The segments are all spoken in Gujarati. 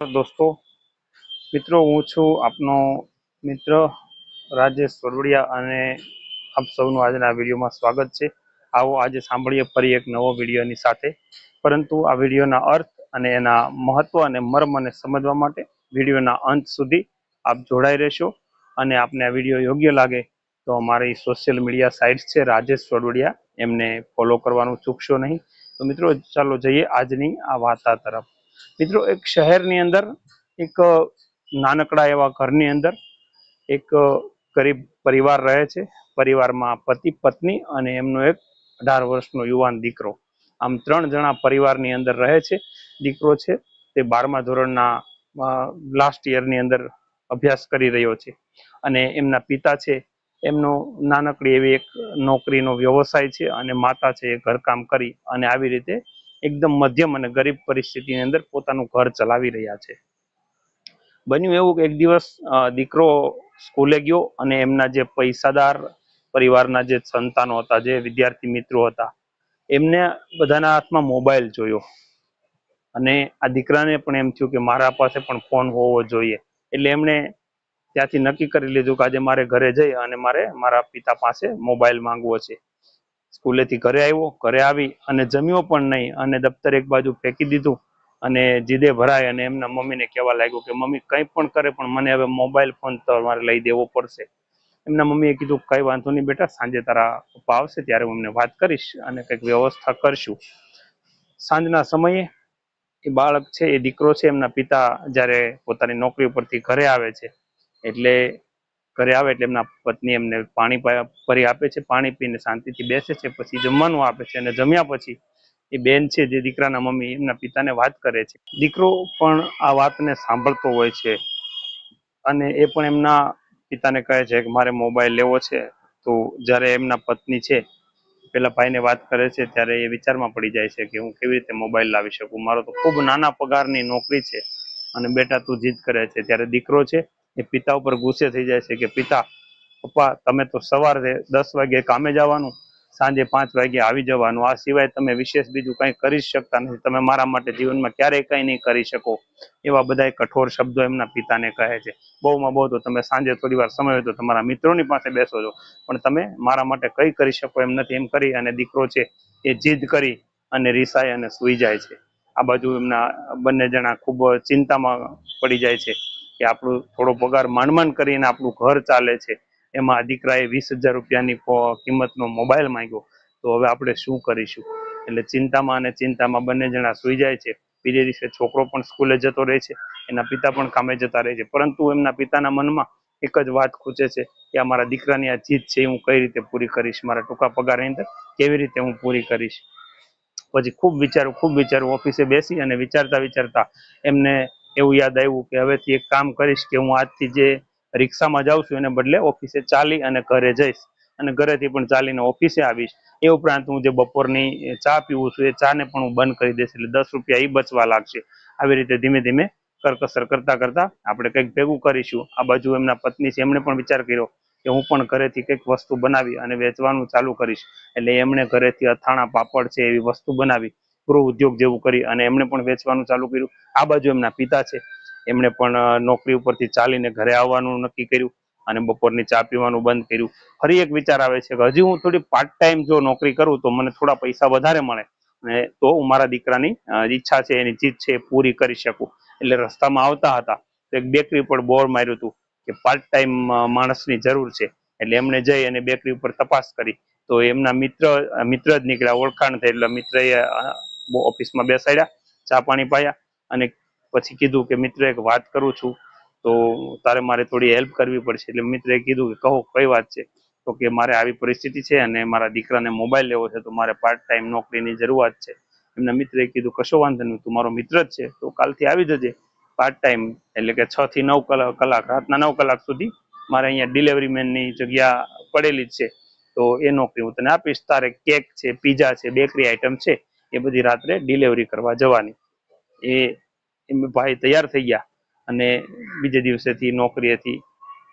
દોસ્તો, મિત્રો, હું છું આપનો મિત્ર રાજેશ સોરવડિયા અને આપ સૌનું આજના વિડીયોમાં સ્વાગત છે. આવો આજે સાંભળીએ ફરી એક નવો વિડીયોની સાથે. પરંતુ આ વિડીયોના અર્થ અને એના મહત્વ અને મર્મને સમજવા માટે વિડીયોના અંત સુધી આપ જોડાઈ રહેશો અને આપને આ વીડિયો યોગ્ય લાગે તો અમારી સોશિયલ મીડિયા સાઇટ્સ છે રાજેશ સોરવડિયા એમને ફોલો કરવાનું ચૂકશો નહીં. તો મિત્રો, ચાલો જઈએ આજની આ વાર્તા તરફ. મિત્રો, એક શહેરની અંદર, એક નાનકડા એવા ઘરની અંદર એક ગરીબ પરિવાર રહે છે. પરિવારમાં પતિ, પત્ની અને એમનો એક અઢાર વર્ષનો યુવાન દીકરો. આમ ત્રણ જણા પરિવારની અંદર રહે છે. દીકરો છે, તે બારમા ધોરણના લાસ્ટ યરની અંદર અભ્યાસ કરી રહ્યો છે. અને એમના પિતા છે. એમનો નાનકડી એવી એક નોકરીનો વ્યવસાય છે અને માતા છે એ ઘરકામ કરી અને આવી રીતે એકદમ મધ્યમ અને ગરીબ પરિસ્થિતિની અંદર પોતાનું ઘર ચલાવી રહ્યા છે. બન્યું એવું કે એક દિવસ દીકરો સ્કૂલે ગયો અને એમના જે પૈસાદાર પરિવારના જે સંતાનો હતા, જે વિદ્યાર્થી મિત્રો હતા, એમને બધાના હાથમાં મોબાઈલ જોયો. અને આ દીકરાને પણ એમ થયું કે મારા પાસે પણ ફોન હોવો જોઈએ. એટલે એમણે ત્યાંથી નક્કી કરી લીધું કે આજે મારે ઘરે જઈ અને મારે મારા પિતા પાસે મોબાઈલ માંગવો છે. સ્કૂલેથી ઘરે આવ્યો, ઘરે આવી અને જમ્યો પણ નહીં અને દફતર એક બાજુ ફેંકી દીધું અને જીદે ભરાય અને એમના મમ્મીને કહેવા લાગ્યું કે, મમ્મી, કંઈ પણ કરે પણ મને હવે મોબાઈલ ફોન તમારે લઈ દેવો પડશે. એમના મમ્મીએ કીધું, કઈ વાંધો નહીં બેટા, સાંજે તારા પપ્પા આવશે ત્યારે હું એમને વાત કરીશ અને કંઈક વ્યવસ્થા કરશું. સાંજના સમયે એ બાળક છે, એ દીકરો છે, એમના પિતા જ્યારે પોતાની નોકરી ઉપરથી ઘરે આવે છે, એટલે ઘરે આવે એટલે એમના પત્ની એમને પાણી ભરી આપે છે, પાણી પીને શાંતિથી બેસે છે, પછી જમવાનું આપે છે અને જમ્યા પછી એ બેન છે જે દીકરાના મમ્મી એમના પિતાને વાત કરે છે. દીકરો પણ આ વાતને સાંભળતો હોય છે અને એ પણ એમના પિતાને કહે છે કે મારે મોબાઈલ લેવો છે, તો જ્યારે એમના પત્ની છે, પેલા ભાઈને વાત કરે છે ત્યારે એ વિચારમાં પડી જાય છે કે હું કેવી રીતે મોબાઈલ લાવી શકું? મારો તો ખૂબ નાના પગારની નોકરી છે અને બેટા તું જીદ કરે છે. ત્યારે દીકરો છે એ પિતા ઉપર ગુસ્સે થઈ જાય છે કે, પિતા, પપ્પા, તમે તો સવારે દસ વાગે કામે જવાનું, સાંજે પાંચ વાગે આવી જવાનું. આ સિવાય તમે વિશેષ બીજું કંઈ કરી શકતા નથી. તમે મારા માટે જીવનમાં ક્યારેય કંઈ નહીં કરી શકો. એવા બધા કઠોર શબ્દો એમના પિતાને કહે છે. બહુમાં બહુ તો તમે સાંજે થોડી વાર સમય હોય તો તમારા મિત્રોની પાસે બેસો છો. પણ તમે મારા માટે કંઈ કરી શકો એમ નથી. એમ કરી અને દીકરો છે એ જીદ કરી અને રીસાય અને સૂઈ જાય છે. આ બાજુ એમના બંને જણા ખૂબ ચિંતામાં પડી જાય છે. કે આપણું થોડો પગાર માંડ માંડ કરીને આપણું ઘર ચાલે છે. એમાં દીકરાએ વીસ હજાર રૂપિયાની કિંમતનો મોબાઈલ માંગ્યો. તો હવે આપણે શું કરીશું? એટલે ચિંતામાં અને ચિંતામાં બંને જણા સુઈ જાય છે. બીજે દિવસે છોકરો પણ સ્કૂલે જતો રહે છે. એના પિતા પણ કામે જતા રહે છે. પરંતુ એમના પિતાના મનમાં એક જ વાત ખૂચે છે કે આ મારા દીકરાની આ જીત છે હું કઈ રીતે પૂરી કરીશ? મારા ટૂંકા પગારની અંદર કેવી રીતે હું પૂરી કરીશ? પછી ખૂબ વિચારું ખૂબ વિચારું ઓફિસે બેસી અને વિચારતા વિચારતા એમને એવું યાદ આવ્યું કે હવેથી એક કામ કરીશ કે હું આજથી જે રિક્ષામાં જાઉં છું એને બદલે ઓફિસે ચાલી અને ઘરે જઈશ અને ઘરેથી પણ ચાલીને ઓફિસે આવીશ. એ ઉપરાંત હું જે બપોરની ચા પીવું છું એ ચાને પણ હું બંધ કરી દઈશ એટલે દસ રૂપિયા એ બચવા લાગશે. આવી રીતે ધીમે ધીમે કરકસર કરતા કરતા આપણે કંઈક ભેગું કરીશું. આ બાજુ એમના પત્ની છે, એમણે પણ વિચાર કર્યો કે હું પણ ઘરેથી કંઈક વસ્તુ બનાવી અને વેચવાનું ચાલુ કરીશ. એટલે એમણે ઘરેથી અથાણા પાપડ છે એવી વસ્તુ બનાવી. ગૃહ ઉદ્યોગ જેવું કરી અને એમણે પણ વેચવાનું ચાલુ કર્યું. આ બાજુ એમના પિતા છે. એમણે પણ નોકરી ઉપરથી ચાલીને ઘરે આવવાનું નક્કી કર્યું અને બપોરની ચા પીવાનું બંધ કર્યું. ફરી એક વિચાર આવે છે કે હજી હું થોડી પાર્ટ ટાઈમ જો નોકરી કરું તો મને થોડા પૈસા વધારે મળે તો હું મારા દીકરાની ઈચ્છા છે, એની જીત છે પૂરી કરી શકું. એટલે રસ્તામાં આવતા હતા તો એક બેકરી પર બોર્ડ માર્યું હતું કે પાર્ટ ટાઈમ માણસની જરૂર છે. એટલે એમને જઈ અને બેકરી ઉપર તપાસ કરી. તો એમના મિત્ર મિત્ર જ નીકળ્યા, ઓળખાણ થઈ એટલે મિત્રએ ઓફિસમાં બેસાડ્યા, ચા પાણી પાયા અને પછી કીધું કે મિત્ર એક વાત કરું છું, તો તારે મારે થોડી હેલ્પ કરવી પડશે. એટલે મિત્રે કીધું કે કહો, કઈ વાત છે? તો કે મારે આવી પરિસ્થિતિ છે અને મારા દીકરાને મોબાઈલ લેવો છે, તો મારે પાર્ટ ટાઈમ નોકરીની જરૂરિયાત છે. એમના મિત્રે કીધું, કશો વાંધો નહીં, તું મારો મિત્ર જ છે, તો કાલથી આવી જજે. પાર્ટ ટાઈમ એટલે કે છ થી નવ કલાક, રાતના નવ કલાક સુધી મારે અહીંયા ડિલિવરી મેનની જગ્યા પડેલી જ છે. તો એ નોકરી હું તને આપીશ. તારે કેક છે પીઝા છે બેકરી આઈટમ છે એ બધી રાત્રે ડિલિવરી કરવા જવાની. એ ભાઈ તૈયાર થઈ ગયા અને બીજે દિવસેથી નોકરીએથી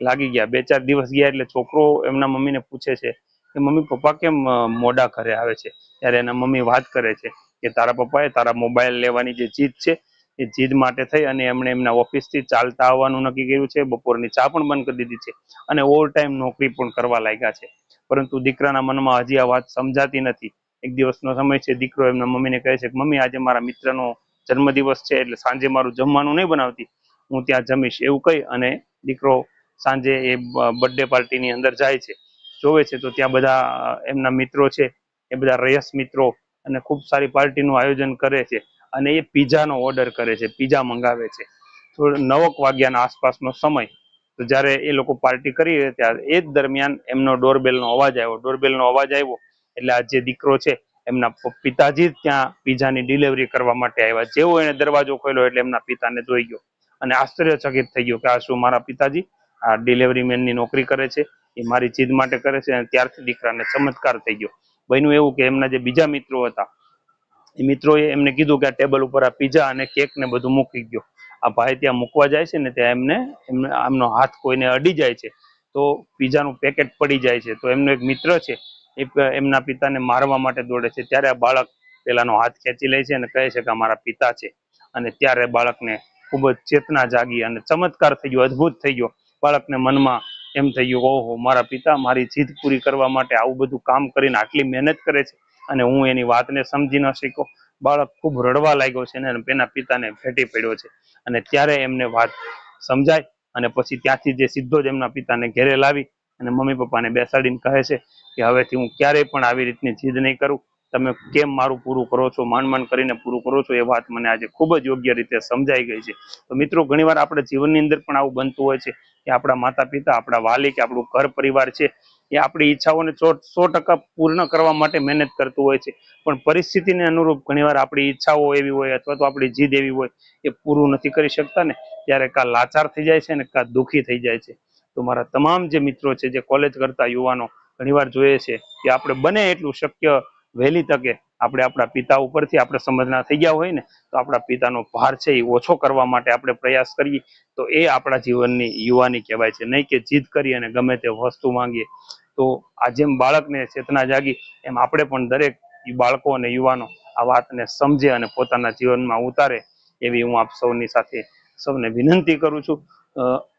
લાગી ગયા. બે ચાર દિવસ ગયા એટલે છોકરો એમના મમ્મીને પૂછે છે કે, મમ્મી, પપ્પા કેમ મોડા ઘરે આવે છે? ત્યારે એના મમ્મી વાત કરે છે કે, તારા પપ્પાએ તારા મોબાઈલ લેવાની જે જીદ છે, એ જીદ માટે થઈ અને એમણે એમના ઓફિસથી ચાલતા આવવાનું નક્કી કર્યું છે. બપોરની ચા પણ બંધ કરી દીધી છે અને ઓવર ટાઈમ નોકરી પણ કરવા લાગ્યા છે. પરંતુ દીકરાના મનમાં હજી આ વાત સમજાતી નથી. એક દિવસનો સમય છે, દીકરો એમના મમ્મીને કહે છે કે, મમ્મી, આજે મારા મિત્રનો જન્મદિવસ છે, એટલે સાંજે મારું જમવાનું નહીં બનાવતી. હું ત્યાં જમીશ. એવું કહી અને દીકરો સાંજે એ બર્થડે પાર્ટીની અંદર જાય છે. જોવે છે તો ત્યાં બધા એમના મિત્રો છે, એ બધા રયસ મિત્રો અને ખૂબ સારી પાર્ટીનું આયોજન કરે છે અને એ પીઝાનો ઓર્ડર કરે છે, પીઝા મંગાવે છે. થોડો નવક વાગ્યાના આસપાસનો સમય. તો જ્યારે એ લોકો પાર્ટી કરી રહ્યા ત્યારે એ જ દરમિયાન એમનો ડોરબેલનો અવાજ આવ્યો. ડોરબેલનો અવાજ આવ્યો એટલે આ જે દીકરો છે, એમના પિતાજી ત્યાં પીઝાની ડિલિવરી કરવા માટે આવ્યા. જેવો એને દરવાજો ખોલ્યો એટલે એમના પિતાને જોઈ ગયો. અને આશ્ચર્યચકિત થઈ ગયો કે આ શું મારા પિતાજી? આ ડિલિવરી મેનની નોકરી કરે છે, એ મારી જીદ માટે કરે છે અને ત્યારથી દીકરાને ચમત્કાર થઈ ગયો. બન્યું એવું કે એમના જે બીજા મિત્રો હતા, એ મિત્રોએ એમને કીધું કે આ ટેબલ ઉપર આ પીઝા અને કેક ને બધું મૂકી ગયો. આ ભાઈ ત્યાં મૂકવા જાય છે ને ત્યાં એમને એમને, આમનો હાથ કોઈને અડી જાય છે, તો પીઝાનું પેકેટ પડી જાય છે. તો એમનો એક મિત્ર છે એમના પિતાને મારવા માટે દોડે છે. ત્યારે આ બાળક પેલાનો હાથ ખેંચી લે છે અને કહે છે કે અમારા પિતા છે. અને ત્યારે બાળકને ખૂબ જ ચેતના જાગી અને ચમત્કાર થઈ ગયો, અદ્ભુત થઈ ગયો. બાળકને મનમાં એમ થઈ ગયું, ઓહો, મારા પિતા મારી જીદ પૂરી કરવા માટે આવું બધું કામ કરીને આટલી મહેનત કરે છે અને હું એની વાતને સમજી ન શક્યો. બાળક ખૂબ રડવા લાગ્યો છે અને એના પિતાને ભેટી પડ્યો છે. અને ત્યારે એમને વાત સમજાય અને પછી ત્યાંથી જે સીધો જ એમના પિતાને ઘેરે લાવી અને મમ્મી પપ્પાને બેસાડીને કહે છે કે હવેથી હું ક્યારેય પણ આવી રીતની જીદ નહીં કરું. તમે કેમ મારું પૂરું કરો છો માંડ માંડ કરીને પૂરું કરો છો, એ વાત મને આજે ખૂબ જ યોગ્ય રીતે સમજાઈ ગઈ છે. તો મિત્રો, ઘણીવાર આપણે જીવનની અંદર પણ આવું બનતું હોય છે કે આપણા માતા પિતા આપણા વાલી કે આપણું ઘર પરિવાર છે, એ આપણી ઈચ્છાઓને સો ટકા પૂર્ણ કરવા માટે મહેનત કરતું હોય છે. પણ પરિસ્થિતિને અનુરૂપ ઘણીવાર આપણી ઈચ્છાઓ એવી હોય અથવા તો આપણી જીદ એવી હોય એ પૂરું નથી કરી શકતા ને, ત્યારે કાં લાચાર થઈ જાય છે ને, કાં દુઃખી થઈ જાય છે. તો મારા તમામ જે મિત્રો છે, જે કોલેજ કરતા યુવાનો ઘણીવાર જોઈએ છે કે આપણે બને એટલું શક્ય વહેલી તકે આપણે આપણા પિતા ઉપરથી આપણે સમજના થઈ ગયા હોય ને, તો આપણા પિતાનો ભાર છે એ ઓછો કરવા માટે આપણે પ્રયાસ કરીએ. તો એ આપણા જીવનની યુવાની કહેવાય છે. નહીં કે જીદ કરી અને ગમે તે વસ્તુ માંગીએ. તો આ જેમ બાળકને ચેતના જાગી, એમ આપણે પણ દરેક બાળકો અને યુવાનો આ વાતને સમજે અને પોતાના જીવનમાં ઉતારે, એવી હું આપ સૌની સાથે સૌને વિનંતી કરું છું.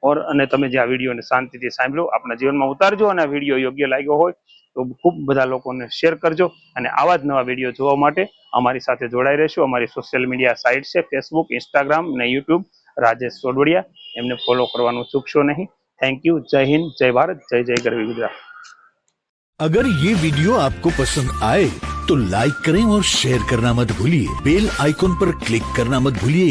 ઓર અને તમે જે આ વિડીયોને શાંતિથી સાંભળ્યો આપણા જીવનમાં ઉતારજો અને આ વિડીયો યોગ્ય લાગ્યો હોય તો ખૂબ બધા લોકોને શેર કરજો અને આવા જ નવા વિડીયો જોવા માટે અમારી સાથે જોડાઈ રહેશો અમારી સોશિયલ મીડિયા સાઇટ છે ફેસબુક ઇન્સ્ટાગ્રામ ને યુટ્યુબ રાજેશ સોડવડિયા એમને ફોલો કરવાનું ચૂકશો નહીં થેન્ક યુ જય હિન્દ જય ભારત જય જય ગરવી ગુજરાત अगर ये वीडियो आपको पसंद आए तो लाइक करें और शेयर करना मत भूलिए बेल आइकॉन पर क्लिक करना मत भूलिए